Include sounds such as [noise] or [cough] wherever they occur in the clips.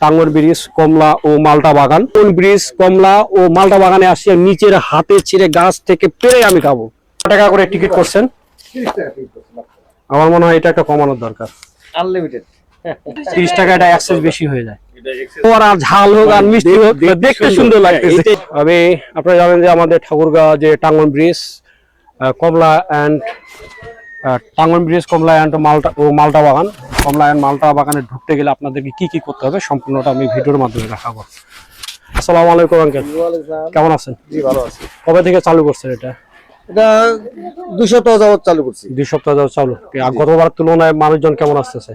Tanguar bridge কমলা ও মালটা বাগান। কোন ব্রিজ কমলা ও মালটা বাগানে আসি নিচের হাতে ছিঁড়ে গাছ থেকে পেরে আমি খাব। টাকা করে টিকিট করছেন? আমার মনে হয় এটা একটা কমানোর দরকার। আনলিমিটেড তিরিশ টাকা এটা অ্যাক্সেস বেশি হয়ে যায়। আর ঝাল হোক আর মিষ্টি হোক দেখতে সুন্দর লাগতেছে। আমি আপনারা জানেন যে আমাদের ঠাকুরগাঁও যে টাঙ্গন ব্রিজ কমলা অ্যান্ড টাঙ্গন ব্রিজ কমলা অ্যান্ড মালটা ও মালটা বাগান। কমলা অ্যান্ড মালটা বাগানে ঢুকতে গেলে আপনাদেরকে কি কি করতে হবে সম্পূর্ণটা আমি ভিডিওর মাধ্যমে দেখাবো। আসসালামু আলাইকুম আঙ্কেল। কেমন আছেন? জি ভালো আছে। কবে থেকে চালু করছেন এটা? এটা দুই সপ্তাহ যাবত চালু করছি। দুই সপ্তাহ যাবত চালু। গতবার তুলনায় মানুষজন কেমন আসতেছে?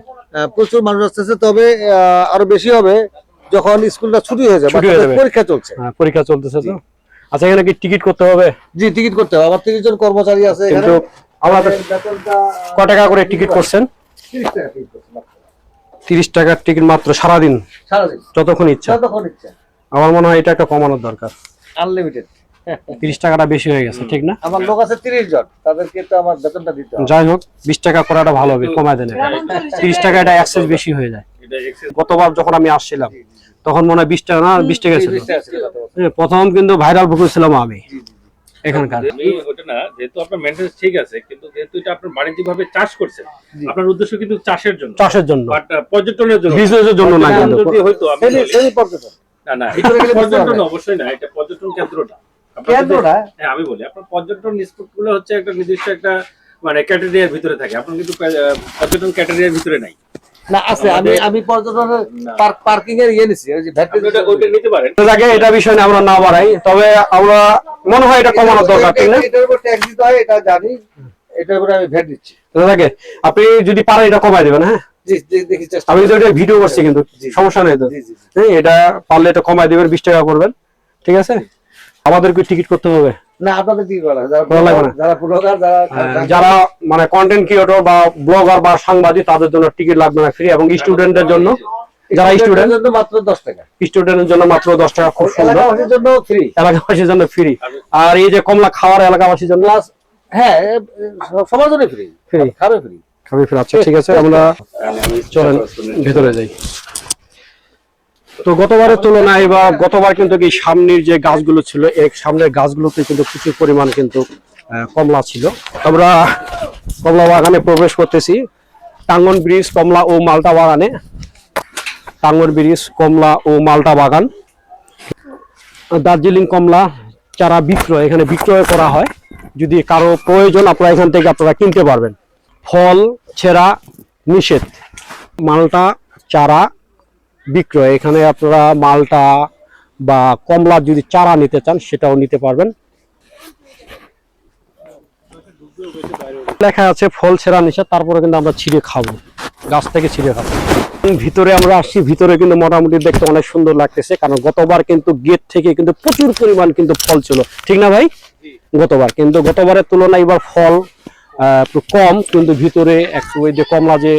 প্রচুর মানুষ আসতেছে তবে আরও বেশি হবে যখন স্কুলটা ছুটি হয়ে যাবে হয়ে পরীক্ষা চলছে। হ্যাঁ, পরীক্ষা চলতেছে তো। আচ্ছা এখানে কি টিকিট করতে হবে? জি টিকিট করতে হবে। আমার তিরিশ জন কর্মচারী আছে কিন্তু আমাদের ক টাকা করে টিকিট করছেন? তিরিশ টাকার টিকিট মাত্র সারাদিন? যতক্ষণ ইচ্ছা। আমার মনে হয় এটা একটা কমানোর দরকার। আনলিমিটেড তিরিশ টাকাটা বেশি হয়ে গেছে ঠিক না? আমার লোক আছে তিরিশ জন তাদেরকে তো আমার বেতনটা দিতে যাই হোক বিশ টাকা করাটা ভালো হবে কমায় দেন তিরিশ টাকা এটা অ্যাক্সেস বেশি হয়ে যায়। গতবার যখন আমি আসছিলাম তখন মনে হয় বিশ টাকা না বিশ টাকা ছিল। প্রথম কিন্তু ভাইরাল ছিলাম আমি। এখানকার। ওটা না যেহেতু আপনার মেনটেন্স ঠিক আছে কিন্তু যেহেতু এটা আপনার বাণিজ্যিক ভাবে চাষ করছেন আপনার উদ্দেশ্য কিন্তু চাষের জন্য। চাষের জন্য। বাট পর্যটনের জন্য। বিজনেসের জন্য না কিন্তু। যদি হয়তো পর্যটন। না না এটা পর্যটন অবশ্যই না এটা পর্যটন কেন্দ্রটা। আপনার কেন্দ্রটা? হ্যাঁ আমি বলি আপনার পর্যটন স্পটগুলো হচ্ছে একটা নির্দিষ্ট একটা মানে ক্যাটেগরিয়ার ভিতরে থাকে। আপনার কিন্তু পর্যটন ক্যাটেগরিয়ার ভিতরে নাই। না আছে আমি আমি পর্যটনের পার্ক পার্কিং এর ইয়ে নিছি নিতে পারেন। আগে এটা বিষয় আমরা না বাড়াই তবে আমরা মনে হয় এটা কমানোর দরকার ঠিক না এটার উপর ট্যাক্স দিতে হয় এটা জানি এটার উপরে আমি ভ্যাট দিচ্ছি আগে আপনি যদি পারেন এটা কমাই দেবেন হ্যাঁ? জি জি- দেখি চেষ্টা আমি তো এটা ভিডিও করছি কিন্তু সমস্যা নেই তো। হ্যাঁ এটা পারলে এটা কমাই দিবেন বিশ টাকা করবেন ঠিক আছে? আমাদেরকে টিকিট করতে হবে। না আপনাদের কি হয়? করা? যারা ব্লগার যারা যারা মানে কন্টেন্ট ক্রিয়েটর বা ব্লগার বা সাংবাদিক তাদের জন্য টিকিট লাগবে না ফ্রি এবং স্টুডেন্টদের জন্য যারা স্টুডেন্ট জন্য মাত্র দশ টাকা। স্টুডেন্টের জন্য মাত্র দশ টাকা খুব সুন্দর। এলাকাবাসীর জন্য ফ্রি এলাকাবাসীর জন্য ফ্রি আর এই যে কমলা খাওয়ার এলাকাবাসীর জন্য হ্যাঁ সবার জন্য ফ্রি Free। খাবে ফ্রি খাবি ফ্রি আচ্ছা ঠিক আছে আমরা [laughs] চলেন ভেতরে যাই। তো গতবারের তুলনায় বা গতবার কিন্তু এই সামনের যে গাছগুলো ছিল এই সামনের গাছগুলোতে কিন্তু প্রচুর পরিমাণ কিন্তু কমলা ছিল। আমরা কমলা বাগানে প্রবেশ করতেছি। টাঙ্গন ব্রিজ, কমলা ও মালটা বাগানে। টাঙ্গন ব্রিজ, কমলা ও মালটা বাগান। দার্জিলিং কমলা, চারা বিক্রয়, এখানে বিক্রয় করা হয়। যদি কারও প্রয়োজন, আপনারা এখান থেকে আপনারা কিনতে পারবেন। ফল, ছেঁড়া, নিষেধ। মালটা, চারা বিক্রয়। এখানে আপনারা মালটা বা কমলা যদি চারা নিতে চান সেটাও নিতে পারবেন। লেখা আছে ফল ছেঁড়া নিষেধ তারপরে কিন্তু আমরা ছিঁড়ে খাব। গাছ থেকে ছিঁড়ে খাব। ভিতরে আমরা আসছি। ভিতরে কিন্তু মোটামুটি দেখতে অনেক সুন্দর লাগতেছে কারণ গতবার কিন্তু গেট থেকে কিন্তু প্রচুর পরিমাণ কিন্তু ফল ছিল। ঠিক না ভাই? গতবার। কিন্তু গতবারের তুলনায় এবার ফল আহ, একটু কম কিন্তু ভিতরে একটু ওই যে কমলা যে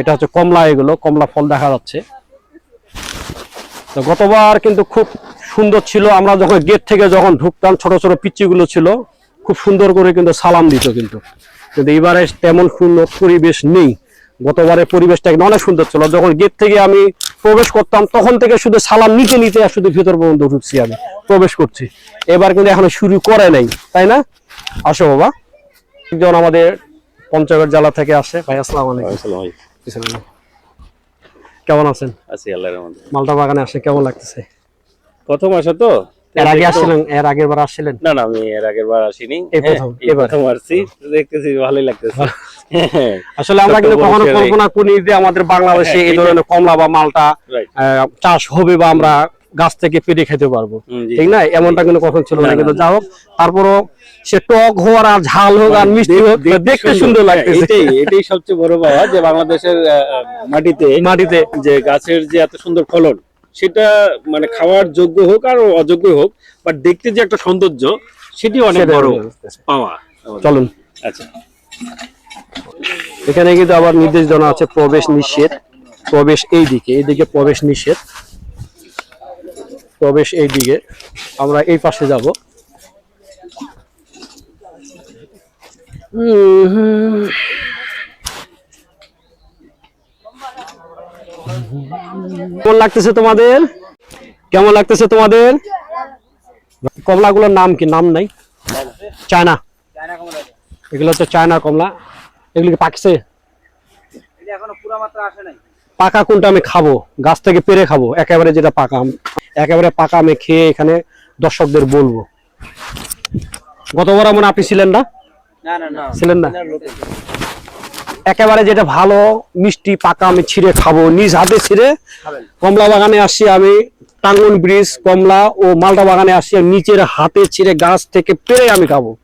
এটা হচ্ছে কমলা এগুলো কমলা ফল দেখা যাচ্ছে। তো গতবার কিন্তু খুব সুন্দর ছিল। আমরা যখন গেট থেকে যখন ঢুকতাম ছোট ছোট পিচ্চিগুলো ছিল খুব সুন্দর করে কিন্তু সালাম দিত কিন্তু। কিন্তু এবারে তেমন সুন্দর পরিবেশ নেই। গতবারের পরিবেশটা কিন্তু অনেক সুন্দর ছিল। যখন গেট থেকে আমি প্রবেশ করতাম তখন থেকে শুধু সালাম নিতে নিতে আর শুধু ভিতর পর্যন্ত ঢুকছি আমি প্রবেশ করছি। এবার কিন্তু এখনও শুরু করে নাই তাই না? আসো বাবা। একজন আমাদের পঞ্চগড় জেলা থেকে আসে। ভাই আসসালাম আলাইকুম। কেমন আছেন? আছি আল্লাহর মালটা বাগানে আসে কেমন লাগতেছে? প্রথম আসা তো? এর আগে আসছিলেন এর আগের বার আসছিলেন? না না আমি এর আগের বার আসিনি। এই প্রথম, হ্যাঁ। প্রথম আসছি। দেখতেছি ভালোই লাগতেছে। হ্যাঁ, আসলে আমরা কিন্তু কখনো কল্পনা করি যে আমাদের বাংলাদেশে এই ধরনের কমলা বা মালটা চাষ হবে বা আমরা গাছ থেকে পেরে খেতে পারব। ঠিক না? এমনটা কিন্তু কখন ছিল না। কিন্তু যা হোক তারপরও সে টক হোক আর ঝাল হোক আর মিষ্টি হোক দেখতে সুন্দর। হ্যাঁ, লাগতেছে। এটাই এটাই সবচেয়ে বড় পাওয়া যে বাংলাদেশের মাটিতে মাটিতে। যে গাছের যে এত সুন্দর ফলন সেটা মানে খাওয়ার যোগ্য হোক আর অযোগ্য হোক বাট দেখতে যে একটা সৌন্দর্য সেটি অনেক বড় পাওয়া। চলুন। আচ্ছা। এখানে কিন্তু আবার নির্দেশ দেওয়া আছে প্রবেশ নিষেধ প্রবেশ এই দিকে এইদিকে প্রবেশ নিষেধ প্রবেশ এই দিকে আমরা এই পাশে যাব। কেমন লাগতেছে তোমাদের? কেমন লাগতেছে তোমাদের? কমলাগুলোর নাম কি? নাম নাই? চায়না। এগুলো হচ্ছে চায়না কমলা। এগুলো কি পাকছে? পাকা কোনটা আমি খাব? গাছ থেকে পেরে খাব। একেবারে যেটা পাকা আম- একেবারে পাকা আমি খেয়ে এখানে দর্শকদের বলব। গতবার মনে আপনি ছিলেন না? ছিলেন না? একেবারে যেটা ভালো মিষ্টি পাকা আমি ছিঁড়ে খাব। নিজ হাতে ছিঁড়ে কমলা বাগানে আসছি আমি। টাঙ্গন ব্রিজ কমলা ও মালটা বাগানে আর নিচের হাতে ছিঁড়ে গাছ থেকে পেরে আমি খাব।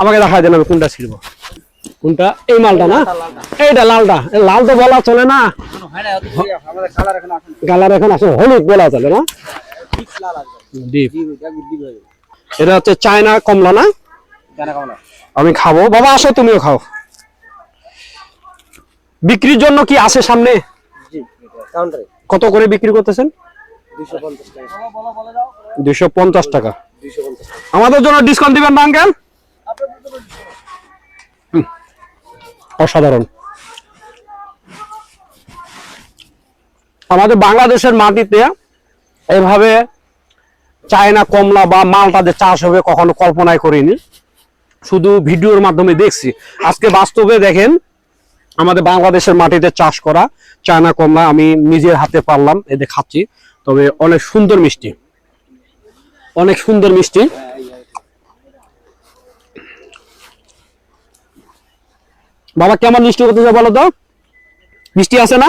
আমাকে দেখা দেন আমি কোনটা ছিড়বো। কোনটা? এই মালটা না? এইটা লালটা। এ লাল তো বলা চলে না। কালার এখন আসলে হলুদ বলা চলে না? এটা হচ্ছে চায়না কমলা না? আমি খাব। বাবা আসো তুমিও খাও। বিক্রির জন্য কি আছে সামনে? কত করে বিক্রি করতেছেন? দুইশো পঞ্চাশ টাকা। আমাদের জন্য ডিসকাউন্ট দিবেন না আঙ্কেল অসাধারণ। আমাদের বাংলাদেশের মাটিতে এভাবে চায়না, কমলা বা মালটা যে চাষ হবে কখনো কল্পনাই করিনি। শুধু ভিডিওর মাধ্যমে দেখছি। আজকে বাস্তবে দেখেন, আমাদের বাংলাদেশের মাটিতে চাষ করা চায়না, কমলা আমি নিজের হাতে পারলাম, এতে খাচ্ছি। তবে অনেক সুন্দর মিষ্টি। অনেক সুন্দর মিষ্টি। বাবা কেমন মিষ্টি করতেছে বলো তো? মিষ্টি আছে না?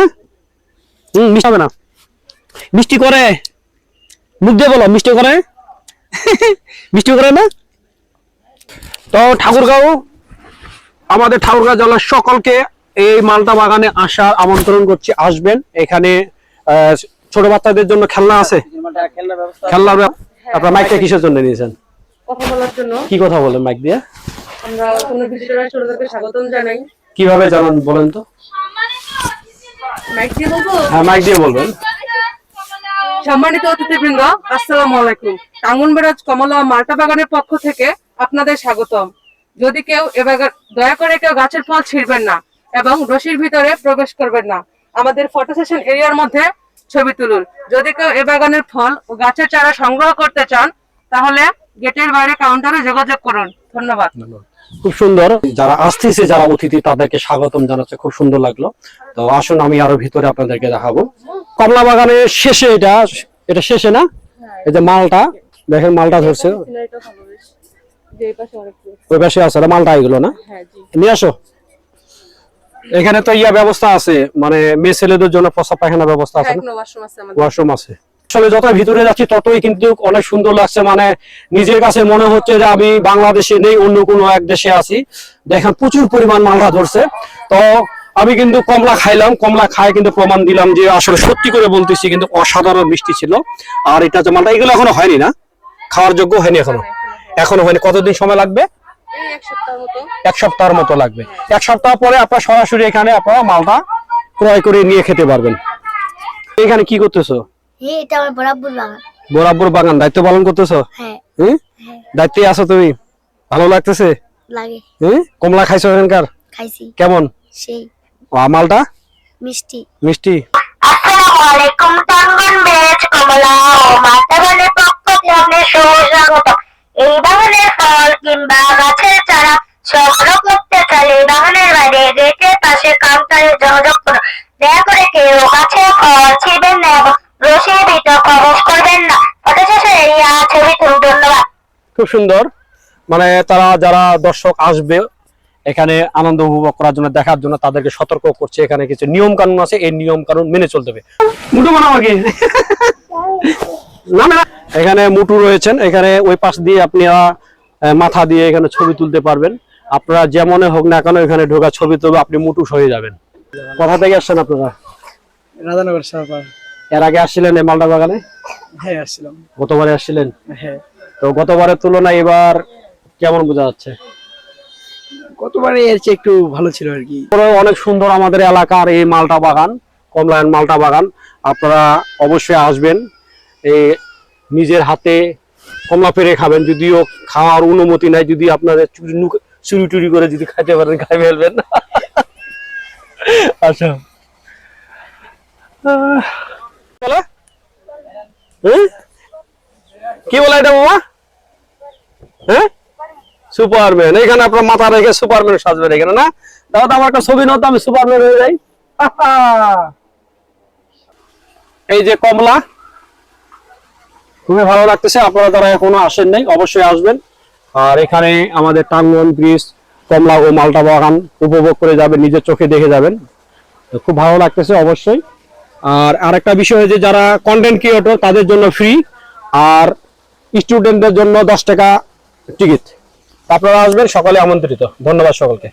হম মিষ্টি হবে না। মিষ্টি করে। মুখ দিয়ে বলো মিষ্টি করে। [laughs] মিষ্টি করে না? তো ঠাকুরগাঁও আমাদের ঠাকুরগাঁও জেলার সকলকে এই মালটা বাগানে আসার আমন্ত্রণ করছি। আসবেন এখানে আহ, ছোট বাচ্চাদের জন্য খেলনা আছে। খেলনা আপনার মাইকটা কিসের জন্য নিয়েছেন? কথা বলার জন্য। কি কথা বলেন মাইক দিয়ে? আমরা কোনো ভিজিটর ছোটদেরকে স্বাগতম জানাই। কীভাবে জানান বলেন তো? মাইক দিয়ে বলব? হ্যাঁ মাইক দিয়ে বলবেন। সম্মানিত অতিথিবৃন্দ আসসালামু আলাইকুম। টাঙ্গনবেরাজ কমলা মাল্টা বাগানের পক্ষ থেকে আপনাদের স্বাগতম। যদি কেউ এবার দয়া করে কেউ গাছের ফল ছিঁড়বেন না এবং রশির ভিতরে প্রবেশ করবেন না আমাদের ফটো সেশন এরিয়ার মধ্যে ছবি তুলুন। যদি কেউ এ বাগানের ফল ও গাছের চারা সংগ্রহ করতে চান তাহলে গেটের বাইরে কাউন্টারে যোগাযোগ করুন। ধন্যবাদ। খুব সুন্দর। যারা আসতেছে যারা অতিথি তাদেরকে স্বাগতম জানাচ্ছে খুব সুন্দর লাগল। তো আসুন আমি আরও ভিতরে আপনাদেরকে দেখাবো। কমলা বাগানের শেষে এটা এটা শেষে না? এই যে মালটা দেখেন মালটা ধরছে। ওই পাশে আছে মালটা এগুলো না? হ্যাঁ নিয়ে আসো। এখানে তো ইয়া ব্যবস্থা আছে মানে মেয়ে ছেলেদের জন্য প্রসাব পায়খানা ব্যবস্থা আছে ওয়াশরুম ওয়াশরুম আছে। আসলে যত ভিতরে যাচ্ছি ততই কিন্তু অনেক সুন্দর লাগছে। মানে নিজের কাছে মনে হচ্ছে যে আমি বাংলাদেশে নেই অন্য কোনো এক দেশে আছি। দেখেন প্রচুর পরিমাণ মালটা ধরছে। তো আমি কিন্তু কমলা খাইলাম। কমলা খায় কিন্তু প্রমাণ দিলাম যে আসলে সত্যি করে বলতেছি কিন্তু অসাধারণ মিষ্টি ছিল। আর এটা যে মালটা এগুলো এখনও হয়নি না? খাওয়ার যোগ্য হয়নি এখনও? এখনও হয়নি। কতদিন সময় লাগবে? এক সপ্তাহের মতো লাগবে। এক সপ্তাহ পরে আপনার সরাসরি এখানে আপনারা মালটা ক্রয় করে নিয়ে খেতে পারবেন। এখানে কি করতেছো? এটা আমার বরাবর বাগান। বরাবর বাগান দায়িত্ব পালন করতেছো? হ্যাঁ। দায়িত্বে আছো তুমি? ভালো লাগতেছে? লাগে। কমলা খাইছো এখানকার? খাইছি। কেমন? সেই। ও, মালটা? মিষ্টি। মিষ্টি। আসসালামু আলাইকুম টাঙ্গন বেচ কমলা ও মাতাবানের পক্ষ থেকে সুস্বাগত এই বাগানের ফল কিংবা গাছের চারা সংগ্রহ করতে চাইলে এই বাগানের বাইরে গেটের পাশে কাউন্টারে যোগাযোগ করুন। দয়া করে কেউ গাছের ফল ছিঁড়বেন না এবং রশির ভিতর প্রবেশ করবেন না অথচ এরিয়া ছবি তুলুন ধন্যবাদ খুব সুন্দর। মানে তারা যারা দর্শক আসবে এখানে আনন্দ উপভোগ করার জন্য দেখার জন্য তাদেরকে সতর্ক করছে। এখানে কিছু নিয়ম কানুন আছে এই নিয়ম কানুন মেনে চলতে হবে। মুটু বানাও আগে না না। এখানে মুটু রয়েছেন। এখানে ওই পাশ দিয়ে আপনারা মাথা দিয়ে এখানে ছবি তুলতে পারবেন। আপনারা যেমন হোক না কেন এখানে ঢোকা ছবি তুলবে আপনি মুটুস হয়ে যাবেন। কোথা থেকে আসছেন আপনারা? রাধানগর সাহাপার এর আগে আসছিলেন এই মালদা বাগানে? হ্যাঁ আসছিলাম। গতবারে আসছিলেন? হ্যাঁ। তো গতবারের তুলনায় এবার কেমন বোঝা যাচ্ছে? গতবারে এর চেয়ে একটু ভালো ছিল আর কি। অনেক সুন্দর আমাদের এলাকার এই মালটা বাগান কমলায়ন মালটা বাগান। আপনারা অবশ্যই আসবেন এই নিজের হাতে কমলা পেরে খাবেন যদিও খাওয়ার অনুমতি নাই যদি আপনাদের চুরি টুরি করে যদি খাইতে পারেন খাই ফেলবেন। আচ্ছা। হ্যাঁ? কি বলে এটা বাবা হ্যাঁ? সুপারম্যান এখানে আপনার মাথা রেখে সুপারম্যান সাজবেন এখানে, না? তো আমার একটা ছবি নতো আমি সুপারম্যান হয়ে যাই। [laughs] এই যে কমলা, খুবই ভালো লাগতেছে, আপনারা যারা এখনও আসেন নাই, অবশ্যই আসবেন। আর এখানে আমাদের টাঙ্গন ব্রিজ, কমলা ও মালটা বাগান উপভোগ করে যাবেন, নিজের চোখে দেখে যাবেন। খুব ভালো লাগতেছে, অবশ্যই। আর আরেকটা বিষয় যে যারা কন্টেন্ট ক্রিয়েটর তাদের জন্য ফ্রি আর স্টুডেন্টদের জন্য দশ টাকা টিকিট। আপনারা আসবেন সকালে আমন্ত্রিত। ধন্যবাদ সকলকে।